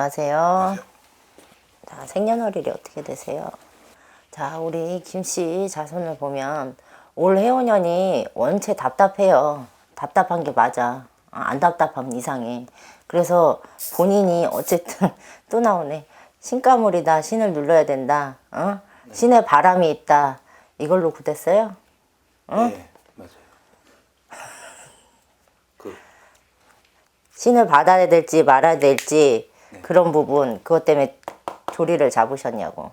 안녕하세요. 자, 생년월일이 어떻게 되세요? 자, 우리 김씨 자손을 보면 올 해오년이 원체 답답해요. 답답한 게 맞아. 아, 안 답답하면 이상해. 그래서 본인이 어쨌든 또 나오네. 신가물이다. 신을 눌러야 된다. 어? 신의 바람이 있다. 이걸로 굳었어요? 네, 맞아요. 그 신을 받아야 될지 말아야 될지 그런 부분 그것 때문에 조리를 잡으셨냐고.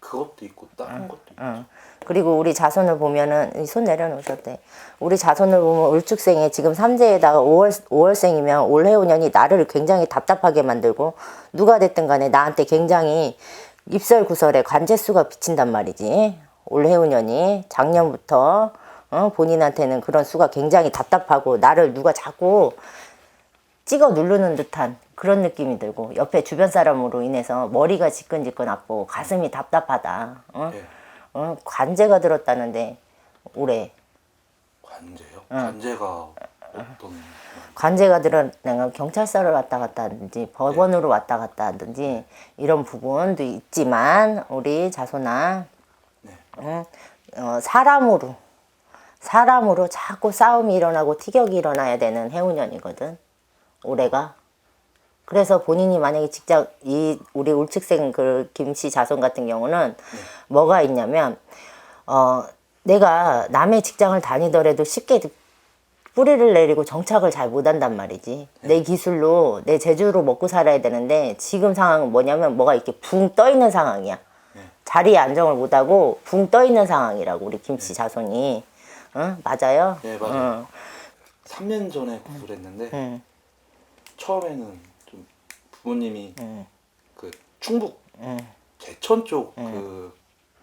그것도 있고 다른 것도 있고. 응. 그리고 우리 자손을 보면은 이손 내려놓으셨대. 우리 자손을 보면 을축생에 지금 삼재에다가 5월 5월생이면 올해 5년이 나를 굉장히 답답하게 만들고 누가 됐든 간에 나한테 굉장히 입설 구설에 관제수가 비친단 말이지. 올해 5년이 작년부터 어, 본인한테는 그런 수가 굉장히 답답하고 나를 누가 자꾸 찍어 누르는 듯한 그런 느낌이 들고 옆에 주변 사람으로 인해서 머리가 지끈지끈 아프고 가슴이 답답하다. 어? 예. 어, 관제가 들었다는데 올해 관제요? 관제가 어떤 관제가 들었다는 경찰서를 왔다 갔다 하든지 법원으로 왔다 갔다 하든지 이런 부분도 있지만 우리 자손아 네. 응? 어, 사람으로 사람으로 자꾸 싸움이 일어나고 티격이 일어나야 되는 해운년이거든 올해가 그래서 본인이 만약에 직장 이 우리 울측생 그 김씨 자손 같은 경우는 뭐가 있냐면 어 내가 남의 직장을 다니더라도 쉽게 뿌리를 내리고 정착을 잘 못한단 말이지. 내 기술로 내 재주로 먹고 살아야 되는데 지금 상황은 뭐냐면 뭐가 이렇게 붕 떠 있는 상황이야. 자리에 안정을 못하고 붕 떠 있는 상황이라고 우리 김씨 자손이. 응? 맞아요? 네, 맞아요. 3년 전에 구슬 했는데 응. 처음에는 좀 부모님이 응. 그 충북 응. 제천 쪽 그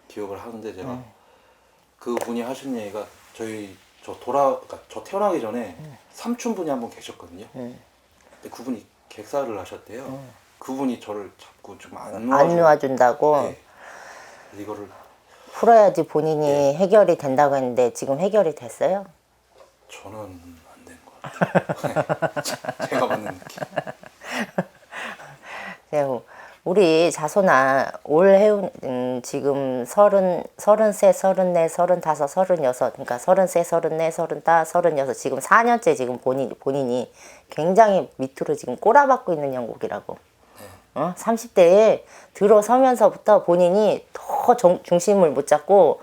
기억을 하는데 제가 그 분이 하신 얘기가 저희 저 돌아 그러니까 저 태어나기 전에 삼촌 분이 한 분 계셨거든요. 응. 근데 그분이 객사를 하셨대요. 그분이 저를 자꾸 좀안 안 놓아줘. 놓아준다고 네. 이거를 풀어야지 본인이 해결이 된다고 했는데 지금 해결이 됐어요? 저는 안 된 것 같아요. 제가 받는 느낌. 네, 우리 자손아 올 해운 음, 지금 서른 서른세 서른네 서른다섯 서른여섯 그러니까 서른세 서른네 서른다 서른여섯 지금 4년째 지금 본인 본인이 굉장히 밑으로 지금 꼬라박고 있는 형국이라고. 어? 30대에 들어서면서부터 본인이 더 정- 중심을 못 잡고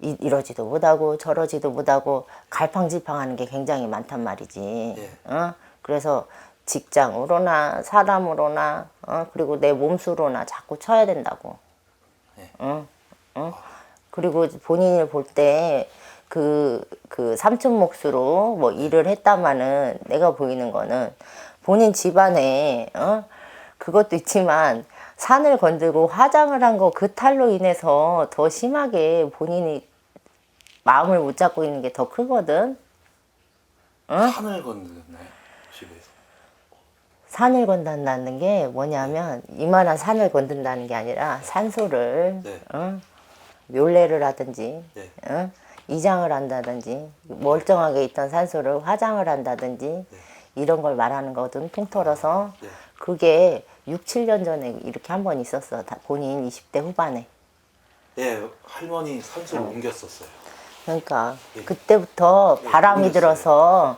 이, 이러지도 못하고 저러지도 못하고 갈팡질팡하는 게 굉장히 많단 말이지. 예. 어? 그래서 직장으로나 사람으로나 어? 그리고 내 몸수로나 자꾸 쳐야 된다고. 예. 어? 어? 그리고 본인을 볼 때 그, 그 삼촌 몫으로 뭐 일을 했다마는 내가 보이는 거는 본인 집안에, 어? 그것도 있지만 산을 건들고 화장을 한 거 그 탈로 인해서 더 심하게 본인이 마음을 못 잡고 있는 게 더 크거든. 산을 건드렸나요? 집에서. 산을 건든다는 게 뭐냐면 이만한 산을 건든다는 게 아니라 산소를 네. 어? 묘래를 하든지 네. 어? 이장을 한다든지 멀쩡하게 있던 산소를 화장을 한다든지 이런 걸 말하는 거거든 통틀어서 네. 그게 6, 7년 전에 이렇게 한 번 있었어 다- 본인 20대 후반에 예, 할머니 산소를 옮겼었어요. 그러니까 예. 그때부터 예, 바람이. 들어서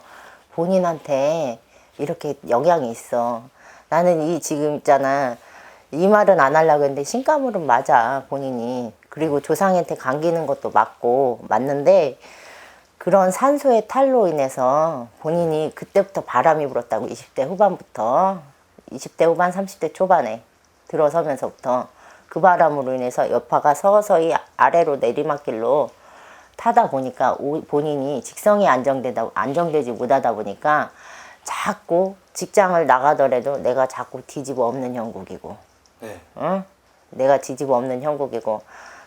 본인한테 이렇게 영향이 있어. 나는 이 지금 있잖아. 이 말은 안 하려고 했는데 신가물은 맞아 본인이. 그리고 조상한테 감기는 것도 맞고 맞는데 그런 산소의 탈로 인해서 본인이 그때부터 바람이 불었다고 20대 후반부터 20대 후반 30대 초반에 들어서면서부터 그 바람으로 인해서 여파가 서서히 아래로 내리막길로 타다 보니까 오- 본인이 직성이 안정되다 안정되지 못하다 보니까 자꾸 직장을 나가더라도 내가 자꾸 뒤집어 엎는 형국이고 네. 응? 내가 뒤집어 엎는 형국이고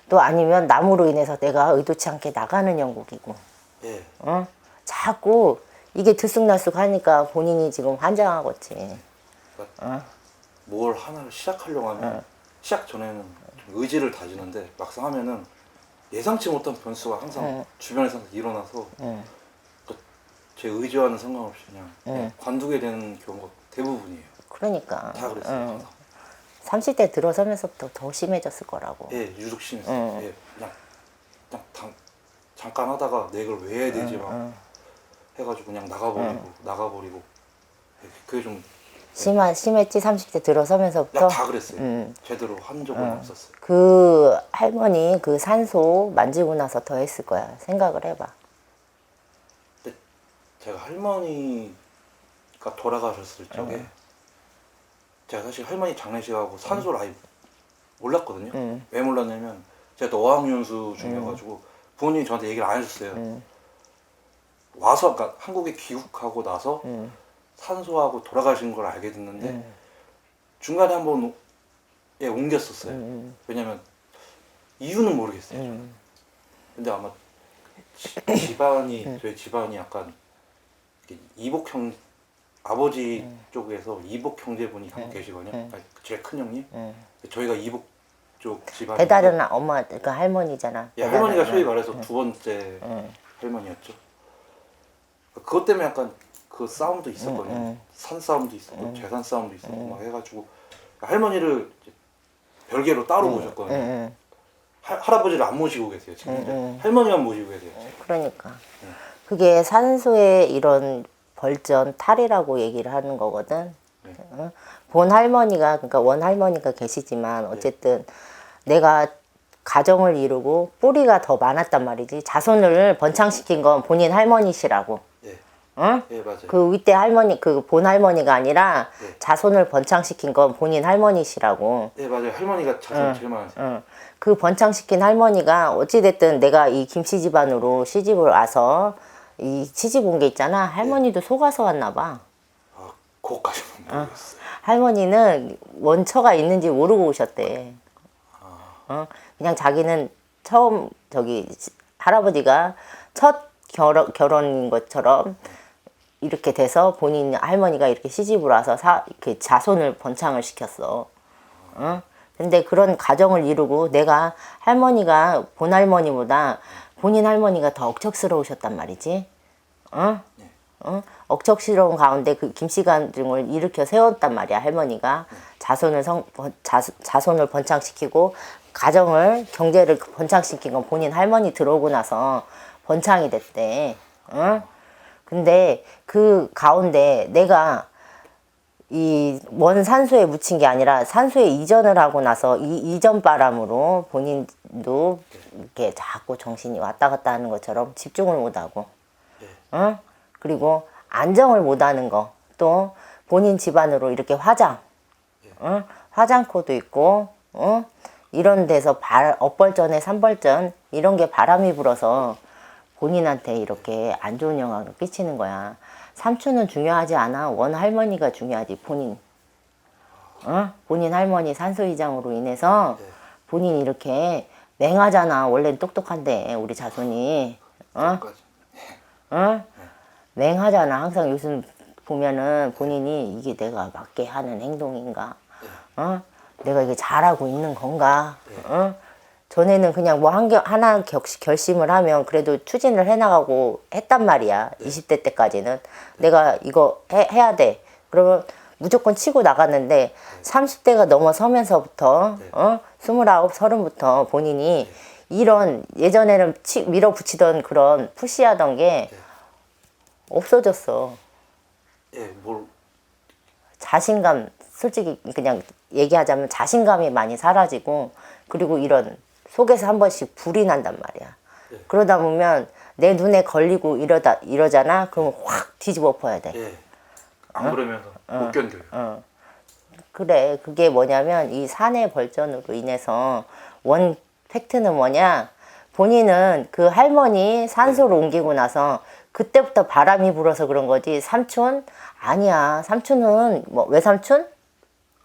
또 아니면 남으로 인해서 내가 의도치 않게 나가는 형국이고 예. 응? 자꾸 이게 들쑥날쑥 하니까 본인이 지금 환장하겠지 그러니까 뭘 하나를 시작하려고 하면 시작 전에는 좀 의지를 다지는데 막상 하면은 예상치 못한 변수가 항상 주변에서 일어나서 응. 그제 의지와는 상관없이 그냥 네. 관두게 되는 경우가 대부분이에요. 그러니까. 다 그랬어요. 응. 항상. 30대 들어서면서부터 더 심해졌을 거라고. 예, 유독 심했어요. 응. 예, 그냥 그냥 당, 잠깐 하다가 내 이걸 왜 해야 되지 막 해가지고 그냥 나가버리고 나가버리고 예, 그게 좀 심하, 심했지 30대 들어서면서부터 그냥 다 그랬어요. 음. 제대로 한 적은 없었어요. 그 할머니 그 산소 만지고 나서 더 했을 거야 생각을 해봐 제가 할머니가 돌아가셨을 적에 음. 제가 사실 할머니 장례식하고 산소를 아예 몰랐거든요. 음. 왜 몰랐냐면 제가 또 어학연수 중이어가지고 부모님이 저한테 얘기를 안 해줬어요. 음. 와서 그러니까 한국에 귀국하고 나서 음. 산소하고 돌아가신 걸 알게 됐는데 중간에 한번 예, 옮겼었어요. 음. 왜냐면 이유는 모르겠어요. 음. 근데 아마 지- 집안이 저희 집안이 약간 이복 형 아버지 쪽에서 이복 형제분이 한분 계시거든요. 아니, 제일 큰 형님. 음. 저희가 이복 쪽 집안. 배달은 엄마 그 할머니잖아 예, 배달은. 할머니가 소위 말해서 두 번째 음. 할머니였죠. 그것 때문에 약간 그 싸움도 있었거든요. 음, 음. 산 싸움도 있었고 재산 싸움도 있었고 막 해가지고 할머니를 별개로 따로 모셨거든요. 음, 음. 할- 할아버지를 안 모시고 계세요 지금. 음, 음. 할머니만 모시고 계세요. 그러니까 그게 산소의 이런 벌전 탈이라고 얘기를 하는 거거든. 네. 어? 본 할머니가 그러니까 원 할머니가 계시지만 어쨌든 내가 가정을 이루고 뿌리가 더 많았단 말이지. 자손을 번창시킨 건 본인 할머니시라고. 예, 응? 예 맞아요. 그 윗대 할머니 그 본 할머니가 아니라 네. 자손을 번창시킨 건 본인 할머니시라고. 예 맞아요. 할머니가 자손 제일 많으세요. 응. 그 번창시킨 할머니가 어찌됐든 내가 이 김씨 집안으로 시집을 와서 이 시집 온 게 있잖아. 할머니도 속아서 왔나 봐. 아 그거까지는 모르겠어요. 할머니는 원처가 있는지 모르고 오셨대. 어? 그냥 자기는 처음 저기 시- 할아버지가 첫 결혼, 결혼인 것처럼 이렇게 돼서 본인 할머니가 이렇게 시집을 와서 사, 이렇게 자손을 번창을 시켰어. 어? 근데 그런 가정을 이루고 내가 할머니가 본 할머니보다 본인 할머니가 더 억척스러우셨단 말이지. 어? 어? 억척스러운 가운데 그 김씨간증을 일으켜 세웠단 말이야 할머니가 자손을 성 번- 자, 자손을 번창시키고 가정을 경제를 번창시킨 건 본인 할머니 들어오고 나서 번창이 됐대. 어? 근데 그 가운데 내가 이 원 산소에 묻힌 게 아니라 산소에 이전을 하고 나서 이 이전 바람으로 본인도 이렇게 자꾸 정신이 왔다 갔다 하는 것처럼 집중을 못 하고 어? 그리고 안정을 못 하는 거. 또 본인 집안으로 이렇게 화장. 어? 화장코도 있고, 어? 이런 데서 발, 업벌전에 삼벌전, 이런 게 바람이 불어서 본인한테 이렇게 안 좋은 영향을 끼치는 거야. 삼촌은 중요하지 않아. 원 할머니가 중요하지, 본인. 어? 본인 할머니 산소이장으로 인해서 본인이 이렇게 맹하잖아. 원래는 똑똑한데, 우리 자손이. 어? 그거까지. 어? 맹하잖아. 항상 요즘 보면은 본인이 이게 내가 맞게 하는 행동인가? 어? 내가 이게 잘하고 있는 건가? 어? 전에는 그냥 뭐 한 개, 하나 격, 결심을 하면 그래도 추진을 해나가고 했단 말이야. 20대 때까지는. 내가 이거 해, 해야 돼. 그러면 무조건 치고 나갔는데 30대가 넘어서면서부터 어? 29, 30부터 본인이 이런 예전에는 치, 밀어붙이던 그런 푸시하던 게 없어졌어. 예, 뭘 자신감, 솔직히 그냥 얘기하자면 자신감이 많이 사라지고, 그리고 이런 속에서 한 번씩 불이 난단 말이야. 그러다 보면 내 눈에 걸리고 이러다, 이러잖아? 그럼 확 뒤집어 엎어야 돼. 예. 안 그러면 못 견뎌요. 그래, 그게 뭐냐면 이 산의 벌전으로 인해서 원 팩트는 뭐냐? 본인은 그 할머니 산소로 옮기고 나서 그때부터 바람이 불어서 그런 거지. 삼촌? 아니야. 삼촌은 뭐 외삼촌?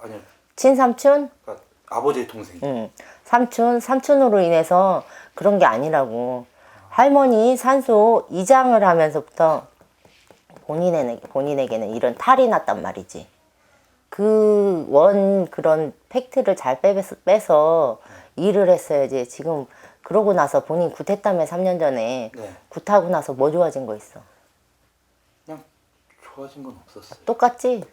아니요. 친삼촌? 그러니까 아버지의 동생이. 응. 삼촌, 삼촌으로 인해서 그런 게 아니라고. 할머니 산소 이장을 하면서부터 본인에게, 본인에게는 이런 탈이 났단 말이지. 그 원 그런 팩트를 잘 빼서, 빼서 일을 했어야지. 지금 그러고 나서 본인 굿했다며 3년 전에 네. 굿하고 나서 뭐 좋아진 거 있어? 그냥 좋아진 건 없었어요. 똑같지?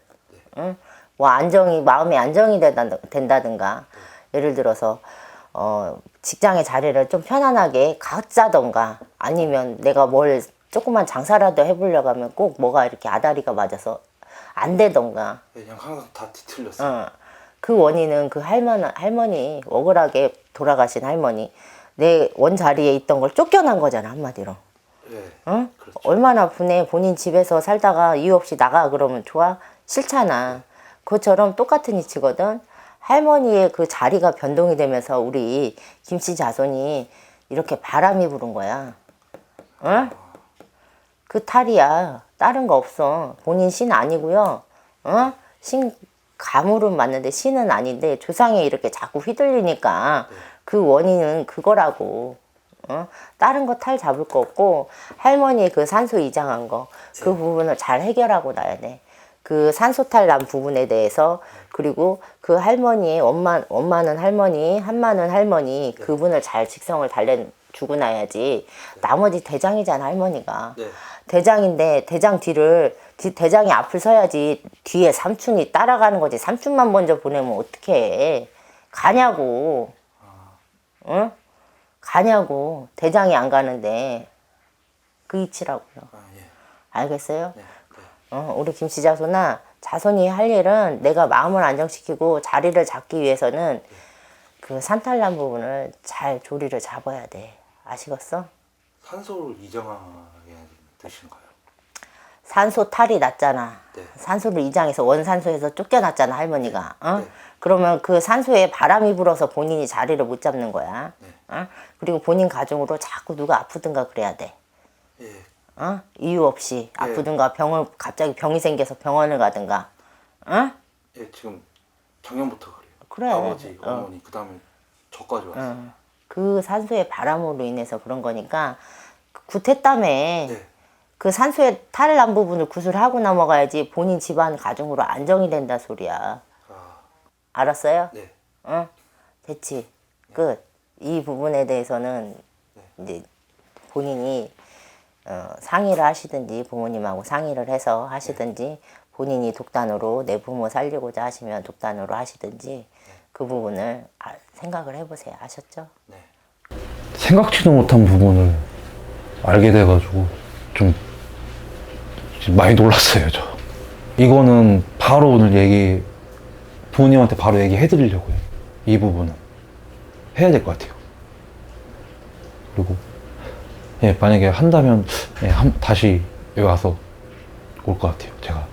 응? 뭐 안정이 마음의 안정이 된다, 된다든가 예를 들어서 어 직장의 자리를 좀 편안하게 갖자던가 아니면 내가 뭘 조그만 장사라도 해보려고 하면 꼭 뭐가 이렇게 아다리가 맞아서 안 되던가 그냥 항상 다 뒤틀렸어요. 어. 그 원인은 그 할머니, 할머니, 억울하게 돌아가신 할머니, 내 원자리에 있던 걸 쫓겨난 거잖아, 한마디로. 예. 응? 그렇죠. 얼마나 분해, 본인 집에서 살다가 이유 없이 나가 그러면 좋아? 싫잖아. 그것처럼 똑같은 이치거든. 할머니의 그 자리가 변동이 되면서 우리 김씨 자손이 이렇게 바람이 부른 거야. 응? 그 탈이야. 다른 거 없어. 본인 신 아니고요. 어? 신 가물은 맞는데 신은 아닌데 조상에 이렇게 자꾸 휘둘리니까 그 원인은 그거라고. 어? 다른 거 탈 잡을 거 없고 할머니의 그 산소 이장한 거 그 부분을 잘 해결하고 나야 돼. 그 산소탈 난 부분에 대해서 그리고 그 할머니의 엄마 엄마는 할머니 한마는 할머니 그분을 잘 직성을 달래 주고 나야지. 나머지 대장이잖아 할머니가. 네. 대장인데 대장 뒤를 뒤, 대장이 앞을 서야지 뒤에 삼촌이 따라가는 거지. 삼촌만 먼저 보내면 어떡해? 가냐고. 응? 가냐고. 대장이 안 가는데. 그 이치라고요. 아, 예. 알겠어요? 네. 네. 어, 우리 김씨 자손아 자손이 할 일은 내가 마음을 안정시키고 자리를 잡기 위해서는 그 산탈난 부분을 잘 조리를 잡아야 돼 아시겠어? 산소를 이정하게 드시는가요? 산소 탈이 났잖아 네. 산소를 이장해서 원산소에서 쫓겨났잖아 할머니가 어? 네. 그러면 그 산소에 바람이 불어서 본인이 자리를 못 잡는 거야 네. 어? 그리고 본인 가정으로 자꾸 누가 아프든가 그래야 돼 예. 어? 이유 없이 아프든가 병을 갑자기 병이 생겨서 병원을 가든가 어? 예, 지금 작년부터 그래요. 그래. 아버지, 어. 어머니, 그 다음에 저까지 왔어요. 그 산소의 바람으로 인해서 그런 거니까 구태땀에 네. 그 산소의 탈을 난 부분을 구술하고 넘어가야지 본인 집안 가정으로 안정이 된다 소리야. 아, 알았어요? 네. 응? 됐지. 끝. 이 부분에 대해서는 이제 본인이 어, 상의를 하시든지 부모님하고 상의를 해서 하시든지 본인이 독단으로 내 부모 살리고자 하시면 독단으로 하시든지 그 부분을 아, 생각을 해보세요. 아셨죠? 네. 생각지도 못한 부분을 알게 돼가지고 좀 많이 놀랐어요, 저. 이거는 바로 오늘 얘기, 부모님한테 바로 얘기해 드리려고요. 이 부분은. 해야 될 것 같아요. 그리고, 예, 만약에 한다면, 예, 한, 다시 여기 와서 올 것 같아요, 제가.